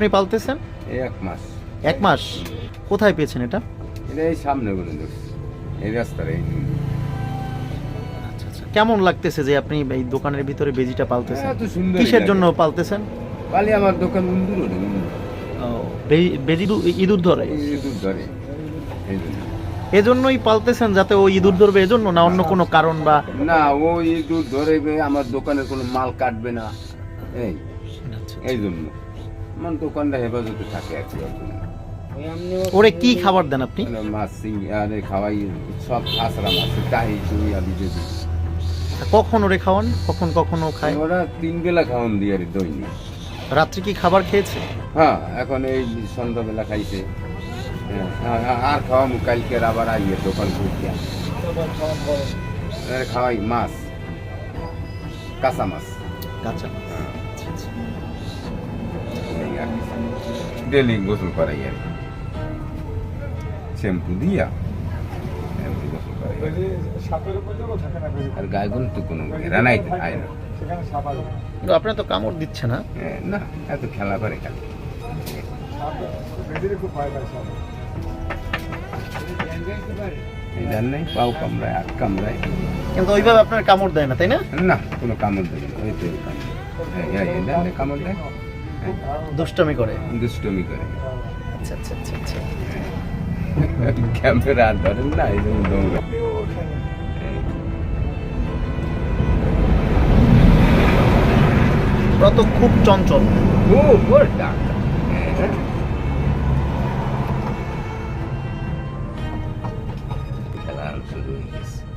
আপনি পালতেছেন? এই এক মাস। এক মাস? কোথায় পেয়েছেন এটা? এটা এই সামনে ধরছি এই রাস্তার এই আচ্ছা আচ্ছা। কেমন লাগতেছে যে আপনি এই দোকানের ভিতরে বেজিটা পালতেছেন? কিসের জন্য পালতেছেন? পালি আমার দোকান। বে- বেজি ইঁদুর ধরে? এই ইঁদুর ধরে। এজন্যই পালতেছেন যাতে ও ইঁদুর ধরবে এজন্য না অন্য কোনো কারণ বা না ও ইঁদুর ধরে আমার দোকানের কোনো মাল কাটবে না। এই এই জন্য। আমার দোকানটা হেফাজতে থাকে আর কি ওরে কি খাবার দেন আপনি? মানে মাছ আরে খাওয়াই সব আছড়া মাছ টাহি চুই আদি যদি কখন ওরে খাওয়ান? কখন কখনো খায়? ওরা তিন বেলা খাওয়ান দিয়ে আর দৈনিক রাত্রে কি খাবার খেয়েছে? হ্যাঁ এখন এই সন্ধ্যাবেলা খাইছে। হ্যাঁ, আর- আর- আর খাওয়ামু কালকে আবার আইয়ে দোকান খুঁজিয়া খাওয়াই মাছ কাঁচা মাছ। কাঁচা আর কিছু না। ডেলি গোসল করাই আর কি। শ্যাম্পু দিয়া শ্যাম্পু গোসল করাই আর গায়ে তো কোনো ঘেরা নাই আয় না কিন্তু আপনার তো কামড় দিচ্ছে না না এত খেলা করে খালি এই নাই পাও কামড়ায় আর কামড়ায় কিন্তু ওইভাবে আপনার কামড় দেয় না তাই না না কোনো কামড় দেয় না ওই তো কামড় দেয় দুষ্টমি করে। দুষ্টমি করে। আচ্ছা আচ্ছা আচ্ছা, আচ্ছা। ধরেন না এই জন্য ওরা তো খুব চঞ্চল। খুব খেলা শুরু হয়ে গেছে।